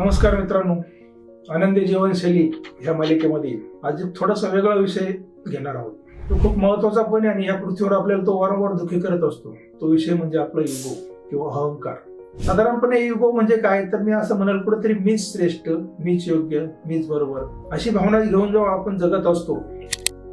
नमस्कार मित्रांनो आनंदी जीवनशैली ह्या मालिकेमध्ये आज थोडासा वेगळा विषय घेणार आहोत. तो खूप महत्त्वाचा पण आहे आणि ह्या पृथ्वीवर आपल्याला तो वारंवार दुःखी करत असतो. तो विषय म्हणजे आपला युगो किंवा अहंकार. साधारणपणे युगो म्हणजे काय? तर मी असं म्हणाल कुठेतरी मीच श्रेष्ठ मीच योग्य मीच बरोबर अशी भावना घेऊन जेव्हा आपण जगत असतो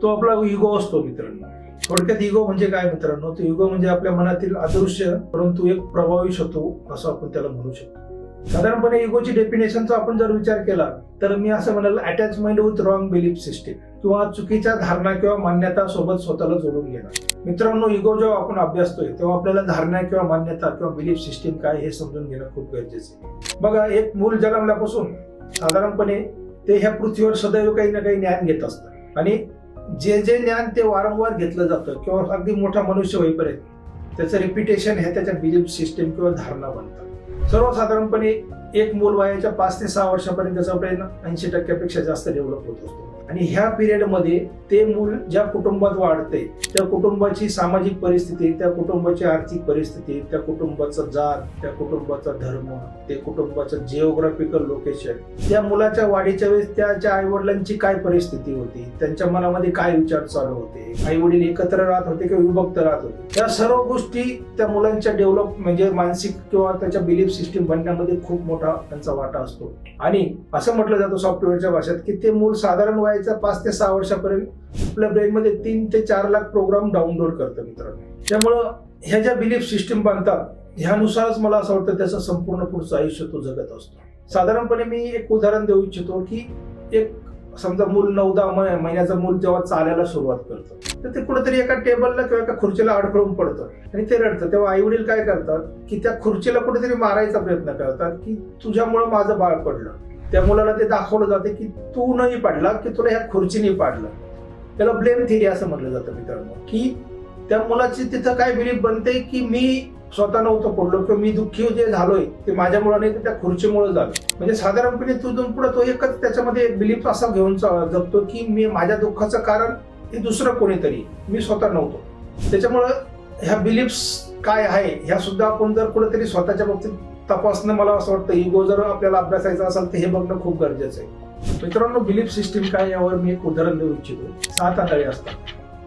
तो आपला युगो असतो मित्रांनो. थोडक्यात इगो म्हणजे काय मित्रांनो? तो युगो म्हणजे आपल्या मनातील अदृश्य परंतु एक प्रभावी शत्रू असं आपण त्याला म्हणू शकतो. साधारणपणे इगोची डेफिनेशनचा आपण जर विचार केला तर मी असं म्हणाल attachment with wrong belief system किंवा चुकीच्या धारणा किंवा मान्यता सोबत स्वतःला जोडून घेणं. मित्रांनो इगो जेव्हा आपण अभ्यासतोय तेव्हा आपल्याला धारणा किंवा मान्यता किंवा बिलीफ सिस्टीम काय हे समजून घेणं खूप गरजेचं आहे. बघा एक मूल जन्मल्यापासून साधारणपणे ते ह्या पृथ्वीवर सदैव काही ना काही ज्ञान घेत असतं आणि जे जे ज्ञान ते वारंवार घेतलं जातं किंवा अगदी मोठा मनुष्य होईपर्यंत त्याचं रिपिटेशन हे त्याच्या बिलीफ सिस्टीम किंवा धारणा बनतात सर्वसाधारणपणे एक मूल वयाच्या पाच ते सहा वर्षापर्यंत त्याचा ऐंशी टक्क्यापेक्षा जास्त डेव्हलप होत असतो. आणि ह्या पिरियडमध्ये ते मूल ज्या कुटुंबात वाढते त्या कुटुंबाची सामाजिक परिस्थिती त्या कुटुंबाची आर्थिक परिस्थिती त्या कुटुंबाचा जात त्या कुटुंबाचा धर्म ते कुटुंबाचं जिओग्राफिकल लोकेशन त्या मुलाच्या वाढीच्या वेळेस त्याच्या आई वडिलांची काय परिस्थिती होती त्यांच्या मनामध्ये काय विचार चालू होते आई वडील एकत्र राहत होते किंवा विभक्त राहत होते? या सर्व गोष्टी त्या मुलांच्या डेव्हलप म्हणजे मानसिक किंवा त्याच्या बिलीफ सिस्टीम बनण्यामध्ये खूप मोठा त्यांचा वाटा असतो. आणि असं म्हटलं जातं सॉफ्टवेअरच्या भाषेत की ते मूल साधारण वय वयाच्या पाच ते सहा वर्षापर्यंत आपल्या ब्रेनमध्ये तीन ते चार लाख प्रोग्राम डाउनलोड करतं मित्रांनो. त्यामुळं ह्या ज्या बिलीफ सिस्टीम बांधतात ह्यानुसारच मला असं वाटतं त्याचं संपूर्ण पुढचं आयुष्य तो जगत असतो. साधारणपणे मी एक उदाहरण देऊ इच्छितो की एक समजा मूल नऊ दहा महिन्याचं मूल जेव्हा चालायला सुरुवात करतं तर ते कुठेतरी एका टेबलला किंवा एका खुर्चीला अडकळून पडतं आणि ते रडतं. तेव्हा आई वडील काय करतात की त्या खुर्चीला कुठेतरी मारायचा प्रयत्न करतात की तुझ्यामुळं माझं बाळ पडलं. त्या मुलाला ते दाखवलं जाते की तू नाही पाडला की तुला ह्या खुर्चीने पाडलं. त्याला ब्लेम थिअरी असं म्हटलं जातं मित्रांनो की त्या मुलाची तिथं काय बिलीफ बनते की मी स्वतः नव्हतं पडलो किंवा मी दुःखी जे झालोय ते माझ्या मुलाने तर त्या खुर्चीमुळे झालं. म्हणजे साधारणपणे तुझून पुढे तो एकच त्याच्यामध्ये एक बिलीफ असा घेऊन चा- जगतो की मी माझ्या दुःखाचं कारण हे दुसरं कोणीतरी मी स्वतः नव्हतो. त्याच्यामुळं ह्या बिलीफ्स काय आहे ह्या सुद्धा आपण जर कुठेतरी स्वतःच्या बाबतीत तपासणं मला असं वाटतं इगो जर आपल्याला अभ्यासायचा असेल तर हे बघणं खूप गरजेचं आहे. मित्रांनो बिलीफ सिस्टीम काय यावर मी एक उदाहरण देऊ इच्छितो. सात आंधळे असतात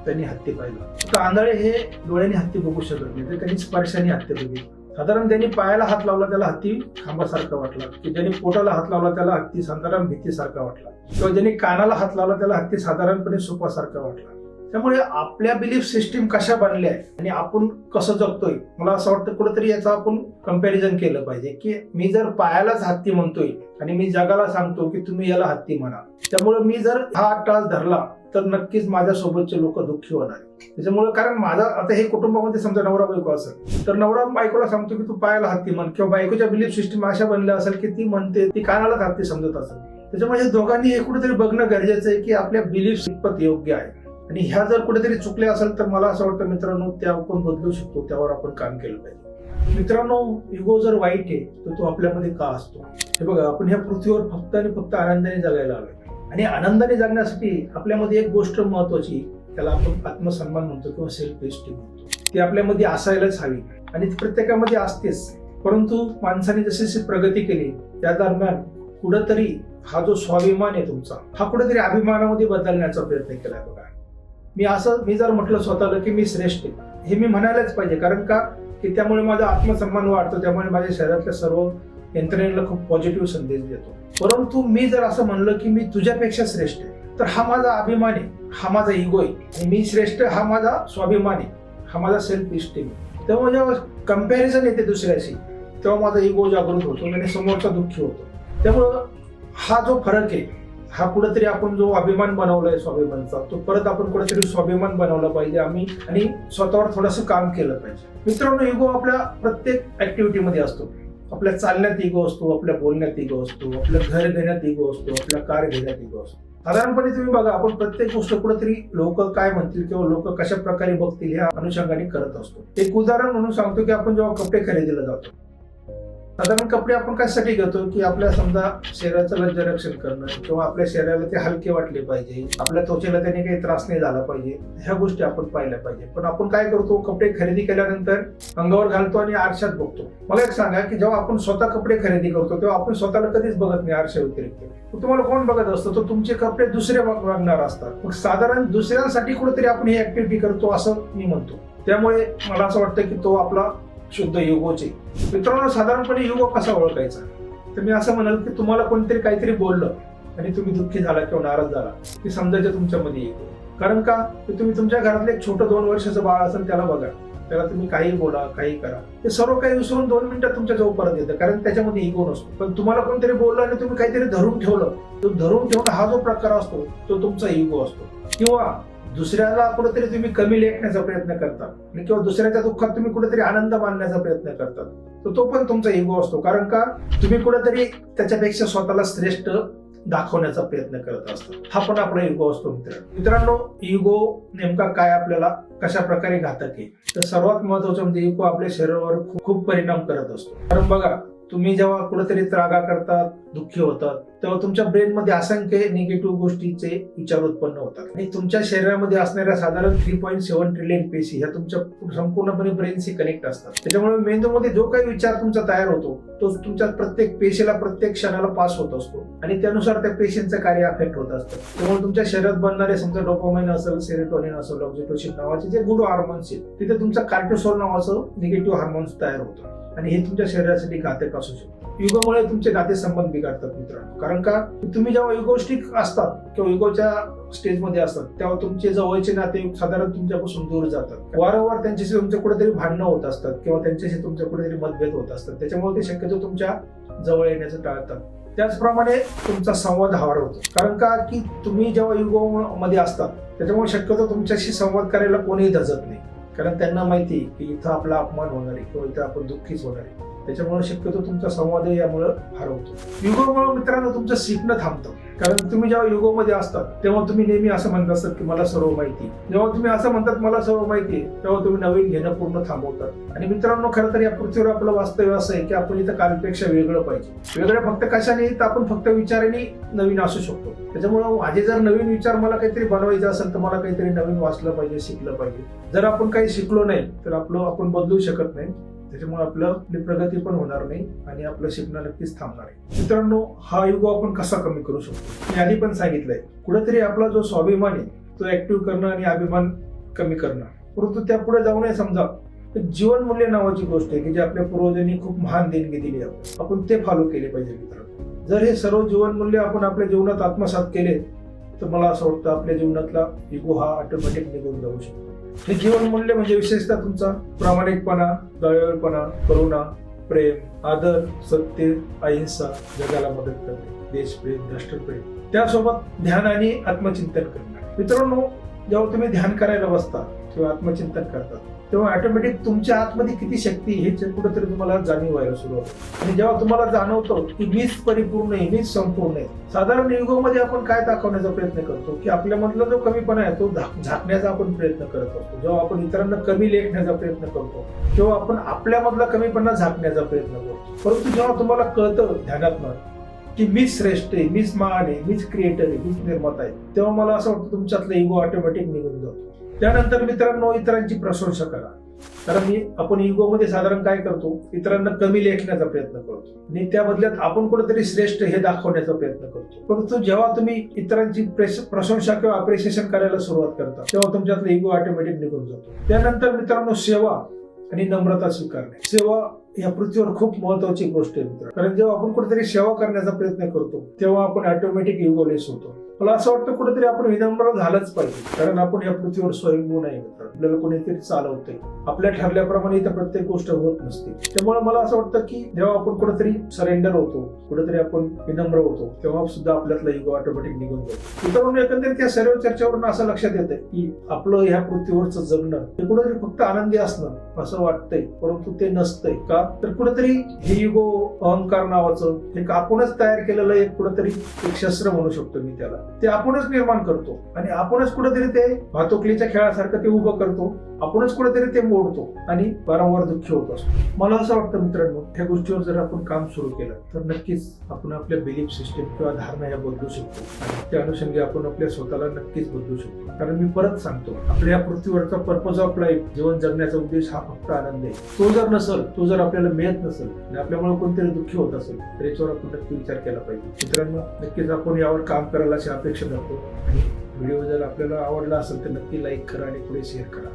त्यांनी हत्ती पाहिलं. तर आंधळे हे डोळ्याने हत्ती बघू शकत नाही तर त्यांनी स्पर्शाने हत्ती बघितली. साधारण त्यांनी पायाला हात लावला त्याला हत्ती खांबासारखा वाटला. की ज्यांनी पोटाला हात लावला त्याला हत्ती साधारण भीतीसारखा वाटला. किंवा ज्यांनी कानाला हात लावला त्याला हत्ती साधारणपणे सुपासारखा वाटला. त्यामुळे आपल्या बिलीफ सिस्टीम कशा बनल्या आहेत आणि आपण कसं जगतोय? मला असं वाटतं कुठेतरी याचं आपण कंपॅरिझन केलं पाहिजे की मी जर पायालाच हत्ती म्हणतोय आणि मी जगाला सांगतो की तुम्ही याला हत्ती म्हणा. त्यामुळे मी जर हा टास धरला तर नक्कीच माझ्या सोबतचे लोक दुःखी होणार. त्याच्यामुळे कारण माझा आता हे कुटुंबामध्ये समजा नवरा बायको असेल तर नवरा बायकोला सांगतो की तू पायाला हत्ती म्हण किंवा बायकोच्या बिलीफ सिस्टीम अशा बनल्या असेल की ती म्हणते ती कानालाच हत्ती समजत असेल. त्याच्यामुळे दोघांनी हे कुठेतरी बघणं गरजेचं आहे की आपल्या बिलीफ कितपत योग्य आहे. आणि ह्या जर कुठेतरी चुकल्या असेल तर मला असं वाटतं मित्रांनो त्या आपण बदलू शकतो त्यावर आपण काम केलं पाहिजे. मित्रांनो इगो जर वाईट आहे तर तो आपल्यामध्ये का असतो? हे बघा आपण ह्या पृथ्वीवर फक्त आणि फक्त आनंदाने जगायला हवे. आणि आनंदाने जगण्यासाठी आपल्यामध्ये एक गोष्ट महत्वाची त्याला आपण आत्मसन्मान म्हणतो किंवा सेल्फ एस्टीम म्हणतो. ती आपल्यामध्ये असायलाच हवी. आणि ती प्रत्येकामध्ये असतेच. परंतु माणसाने जशी जशी प्रगती केली त्या दरम्यान कुठंतरी हा जो स्वाभिमान आहे तुमचा हा कुठेतरी अभिमानामध्ये बदलण्याचा प्रयत्न केला बघा. मी असं मी जर म्हटलं स्वतःला की मी श्रेष्ठ आहे हे मी म्हणायलाच पाहिजे. कारण का? की त्यामुळे माझा आत्मसन्मान वाढतो त्यामुळे माझ्या शरीरातल्या सर्व यंत्रणेला खूप पॉझिटिव्ह संदेश देतो. परंतु मी जर असं म्हणलं की मी तुझ्यापेक्षा श्रेष्ठ आहे तर हा माझा अभिमान आहे हा माझा इगो आहे. आणि मी श्रेष्ठ हा माझा स्वाभिमान आहे हा माझा सेल्फ इस्टीम आहे. तेव्हा जेव्हा कंपॅरिझन येते दुसऱ्याशी तेव्हा माझा इगो जागृत होतो आणि समोरचा दुःखी होतो. त्यामुळं हा जो फरक आहे हा कुठेतरी आपण जो अभिमान बनवलाय स्वाभिमानचा तो परत आपण कुठेतरी स्वाभिमान बनवला पाहिजे आम्ही आणि स्वतःवर थोडंसं काम केलं पाहिजे. मित्रांनो इगो आपल्या प्रत्येक ऍक्टिव्हिटीमध्ये असतो. आपल्या चालण्यात इगो असतो आपल्या बोलण्यात इगो असतो आपलं घर घेण्यात इगो असतो आपल्या कार घेण्यात इगो असतो. साधारणपणे तुम्ही बघा आपण प्रत्येक गोष्ट कुठेतरी लोक काय म्हणतील किंवा लोक कशा प्रकारे बघतील ह्या अनुषंगाने करत असतो. एक उदाहरण म्हणून सांगतो की आपण जेव्हा कपडे खरेदीला जातो साधारण कपडे आपण कशासाठी घेतो? की आपल्या समजा शरीराचं लज्जरक्षण करणं किंवा आपल्या शरीराला ते हलके वाटले पाहिजे आपल्या त्वचेला त्याने काही त्रास नाही झाला पाहिजे ह्या गोष्टी आपण पाहिल्या पाहिजे. पण आपण काय करतो? कपडे खरेदी केल्यानंतर अंगावर घालतो आणि आरशात बघतो. मला एक सांगा की जेव्हा आपण स्वतः कपडे खरेदी करतो तेव्हा आपण स्वतःला कधीच बघत नाही आरशा व्यतिरिक्त तुम्हाला कोण बघत असतं? तर तुमचे कपडे दुसरे बघणार असतात. मग साधारण दुसऱ्यांसाठी कुठेतरी आपण ही ऍक्टिव्हिटी करतो असं मी म्हणतो. त्यामुळे मला असं वाटतं की तो आपला शुद्ध युगोचे. मित्रांनो साधारणपणे युगो कसा ओळखायचा? तर मी असं म्हणाल की तुम्हाला कोणतरी काहीतरी बोललं आणि तुम्ही दुःखी झाला किंवा नाराज झाला की समजायचं तुमच्यामध्ये येतो. कारण का? तुम्ही तुमच्या घरातलं एक छोटं दोन वर्षाचं बाळ असेल त्याला बघा. त्याला तुम्ही काही बोला काही करा. ते सर्व काही विसरून दोन मिनिटात तुमच्या जवळ परत येतं कारण त्याच्यामध्ये इगो नसतो. पण तुम्हाला कोणतरी बोललं आणि तुम्ही काहीतरी धरून ठेवलं तो धरून ठेवणं हा जो प्रकार असतो तो तुमचा इगो असतो. किंवा दुसऱ्याला कुठेतरी तुम्ही कमी लेखण्याचा प्रयत्न करता आणि किंवा दुसऱ्याच्या दुःखात तुम्ही कुठेतरी आनंद मानण्याचा प्रयत्न करतात. तर तो पण तुमचा इगो असतो. कारण का? तुम्ही कुठेतरी त्याच्यापेक्षा स्वतःला श्रेष्ठ दाखवण्याचा प्रयत्न करत असतात. हा पण आपला इगो असतो मित्र मित्रांनो इगो नेमका काय आपल्याला कशा प्रकारे घातक आहे? तर सर्वात महत्वाचं म्हणजे इगो आपल्या शरीरावर खूप- खूप परिणाम करत असतो. कारण बघा तुम्ही जेव्हा कुठेतरी त्रागा करतात दुःखी होतात तेव्हा तुमच्या ब्रेनमध्ये असंख्य निगेटिव्ह गोष्टीचे विचार उत्पन्न होतात. आणि तुमच्या शरीरामध्ये असणाऱ्या साधारण थ्री पॉईंट सेव्हन ट्रिलियन पेशी ह्या तुमच्या संपूर्णपणे ब्रेनशी कनेक्ट असतात. त्याच्यामुळे मेंदूमध्ये जो काही विचार तुमचा तयार होतो तो तुमच्या प्रत्येक पेशीला प्रत्येक क्षणाला पास होत असतो. आणि त्यानुसार त्या पेशींचं कार्य अफेक्ट होत असतं. त्यामुळे तुमच्या शरीरात बनणारे समजा डोपामाइन असेल सेरेटोनिन असेल ऑक्झिटोशिन नावाचे जे गुड हार्मोन्स आहेत तिथे तुमचं कार्टोसोल नावाचं निगेटिव्ह हार्मोन्स तयार होतं आणि हे तुमच्या शरीरासाठी घातक असू शकतो. युगोमुळे तुमचे नातेसंबंध बिघडतात मित्रांनो. कारण का? तुम्ही जेव्हा युगोष्टिक असतात किंवा युगोच्या स्टेजमध्ये असतात तेव्हा तुमचे जवळचे नाते साधारण तुमच्यापासून दूर जातात. वारंवार त्यांच्याशी तुमचे कुठेतरी भांडणं होत असतात किंवा त्यांच्याशी तुमच्या कुठेतरी मतभेद होत असतात. त्याच्यामुळे ते शक्यतो तुमच्या जवळ येण्याचं टाळतात. त्याचप्रमाणे तुमचा संवाद हवार होतो कारण का? की तुम्ही जेव्हा युगो मध्ये असतात त्याच्यामुळे शक्यतो तुमच्याशी संवाद करायला कोणीही धजत नाही. कारण त्यांना माहिती आहे की इथं आपला अपमान होणार आहे किंवा इथं आपण दुःखीच होणार आहे. त्याच्यामुळे शक्यतो तुमचा संवादही यामुळं हरवतो. युगोमुळे मित्रांनो तुमचं शिकणं थांबतं. कारण तुम्ही जेव्हा युगोमध्ये असतात तेव्हा तुम्ही नेहमी असं म्हणत असतात की मला सर्व माहिती जेव्हा तुम्ही असं म्हणतात मला सर्व माहिती तेव्हा तुम्ही नवीन घेणं पूर्ण थांबवतात. आणि मित्रांनो खरं तर या पृथ्वीवर आपलं वास्तव्य असं आहे की आपण इथं कालपेक्षा वेगळं पाहिजे. वेगळं फक्त कशाने तर आपण फक्त विचाराने नवीन असू शकतो. त्याच्यामुळे माझे जर नवीन विचार मला काहीतरी बनवायचे असेल तर मला काहीतरी नवीन वाचलं पाहिजे शिकलं पाहिजे. जर आपण काही शिकलो नाही तर आपलं आपण बदलू शकत नाही. त्याच्यामुळे आपलं आपली प्रगती पण होणार नाही आणि आपलं शिकणं नक्कीच थांबणार आहे. मित्रांनो हा युग आपण कसा कमी करू शकतो? मी आधी पण सांगितलंय कुठेतरी आपला जो स्वाभिमान आहे तो ऍक्टिव्ह करणं आणि अभिमान कमी करणं. परंतु त्या पुढे जाऊ नये समजा जीवनमूल्य जीवन मूल्य नावाची गोष्ट आहे की जी आपल्या पूर्वजांनी खूप महान देणगी दिली आहे. आपण ते फॉलो केले पाहिजे मित्रांनो. जर हे सर्व जीवन मूल्य आपण आपल्या जीवनात आत्मसात केले तर मला असं वाटतं आपल्या जीवनातला इगो हा ऑटोमॅटिक निघून जाऊ शकतो. हे जीवन मूल्य म्हणजे विशेषतः तुमचा प्रामाणिकपणा दयाळपणा करुणा प्रेम आदर सत्य अहिंसा जगाला मदत करणे देशप्रेम राष्ट्रप्रेम. त्यासोबत ध्यान आणि आत्मचिंतन करणे. मित्रांनो जेव्हा तुम्ही ध्यान करायला बसता किंवा आत्मचिंतन करतात तेव्हा ऑटोमॅटिक तुमच्या आतमध्ये किती शक्ती हे कुठेतरी तुम्हाला जाणीव व्हायला सुरू आणि जेव्हा तुम्हाला जाणवतो की मीच परिपूर्ण आहे मीच संपूर्ण आहे साधारण युगामध्ये आपण काय दाखवण्याचा प्रयत्न करतो? की आपल्यामधला जो कमीपणा आहे तो झाकण्याचा आपण प्रयत्न करत असतो. जेव्हा आपण इतरांना कमी लेखण्याचा प्रयत्न करतो तेव्हा आपण आपल्यामधला कमीपणा झाकण्याचा प्रयत्न करतो. परंतु जेव्हा तुम्हाला कळतं ध्यानातनं की मीच श्रेष्ठ आहे मीच महान आहे मीच क्रिएटर आहे मीच निर्माता आहे तेव्हा मला असं वाटतं तुमच्यातलं इगो ऑटोमॅटिक निघून जातो. त्यानंतर मित्रांनो इतरांची प्रशंसा करा. कारण मी आपण इगोमध्ये साधारण काय करतो इतरांना कमी लेखण्याचा प्रयत्न करतो. आणि त्या बदल्यात आपण कुठेतरी श्रेष्ठ हे दाखवण्याचा प्रयत्न करतो. परंतु जेव्हा तुम्ही इतरांची प्रशंसा किंवा अप्रिशिएशन करायला सुरुवात करता तेव्हा तुमच्यातला इगो ऑटोमॅटिक निघून जातो. त्यानंतर मित्रांनो सेवा आणि नम्रता स्वीकारणे. सेवा या पृथ्वीवर खूप महत्वाची गोष्ट आहे मित्र कारण जेव्हा आपण कुठेतरी सेवा करण्याचा प्रयत्न करतो तेव्हा आपण ऑटोमॅटिक युगोलेस होतो. मला असं वाटतं कुठेतरी आपण विनम्र झालंच पाहिजे. कारण आपण या पृथ्वीवर स्वयंभू नाही मित्र आपल्याला कोणीतरी चालवतंय. आपल्या ठरल्याप्रमाणे इथं प्रत्येक गोष्ट होत नसते. त्यामुळे मला असं वाटतं की जेव्हा आपण कुठेतरी सरेंडर होतो कुठेतरी आपण विनम्र होतो तेव्हा सुद्धा आपल्यातला इगो ऑटोमॅटिक निघून जातो. मित्रांनो एकंदरीत या सर्व चर्चेवरून असं लक्षात येतं की आपलं ह्या पृथ्वीवरचं जगणं हे कुठेतरी फक्त आनंदी असणं असं वाटतंय परंतु ते नसतंय. का? गेला तर कुठेतरी हे युगो अहंकार नावाचं हे आपणच तयार केलेलं एक कुठेतरी एक शस्त्र म्हणू शकतो मी त्याला. ते आपणच निर्माण करतो आणि आपणच कुठेतरी ते भातोकलीच्या खेळासारखं ते उभं करतो आपणच कुठेतरी ते मोडतो आणि वारंवार दुःखी होत असतो. मला असं वाटतं मित्रांनो ह्या गोष्टीवर जर आपण काम सुरू केलं तर नक्कीच आपण आपल्या बिलीफ सिस्टीम किंवा धारणा या बदलू शकतो आणि त्या अनुषंगी आपण आपल्या स्वतःला नक्कीच बदलू शकतो. कारण मी परत सांगतो आपल्या या पृथ्वीवरचा पर्पज ऑफ लाईफ जीवन जगण्याचा उद्देश हा फक्त आनंद आहे. तो जर नसेल तो जर आपल्याला मिळत नसेल आणि आपल्यामुळे कोणतरी दुःखी होत असेल तर याच्यावर आपण नक्की विचार केला पाहिजे. मित्रांनो नक्कीच आपण यावर काम करायला अशी अपेक्षा करतो. आणि व्हिडिओ जर आपल्याला आवडला असेल तर नक्की लाईक करा आणि पुढे शेअर करा.